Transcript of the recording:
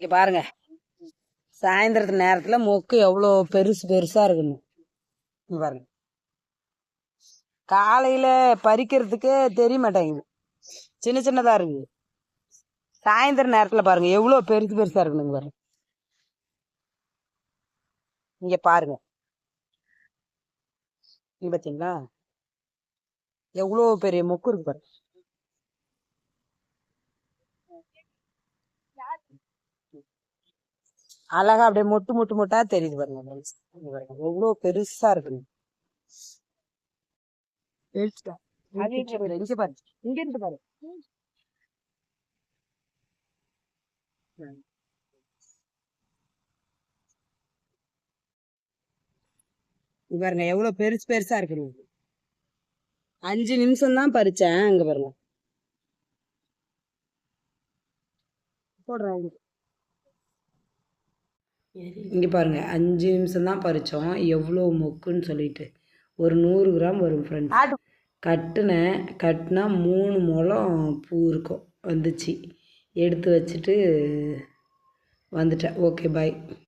இங்க பாருங்க. சாயந்தரத்து நேரத்துல மொக்கு எவ்வளோ பெருசு பெருசா இருக்குன்னு. இங்க பாருங்க. காலையில பறிக்கிறதுக்கு தெரிய மாட்டேங்குது. சின்ன சின்னதா இருக்கு சாயந்தர நேரத்துல பாருங்க எவ்வளோ பெருசு பெருசா இருக்குனுங்க பாருங்க. இங்க பாருங்க. நீ பார்த்தீங்களா எவ்வளோ பெரிய மொக்கு இருக்கு பாருங்க. அழகா அப்படியே மொட்டு மொட்டு மொட்டா தெரியுது பாருங்க எவ்வளவு பெருசா. அது இங்க பாரு, இங்க பாரு. இங்க இருந்து பாரு. இங்க பாருங்க எவ்வளவு பெருசு பெருசா இருக்குங்க அஞ்சு நிமிஷம் தான் பறிச்சேன் இங்க பாருங்க. போடுறேன் இங்க பாருங்க அஞ்சு நிமிஷம் தான் பறிச்சோம். எவ்வளோ மொக்குன்னு சொல்லிட்டு. ஒரு நூறு கிராம் வரும் ஃப்ரெண்ட்ஸ் கட்டுனேன் கட்டினா மூணு முழம் பூ இருக்கும். வந்துச்சு. எடுத்து வச்சுட்டு வந்துட்டேன். Okay bye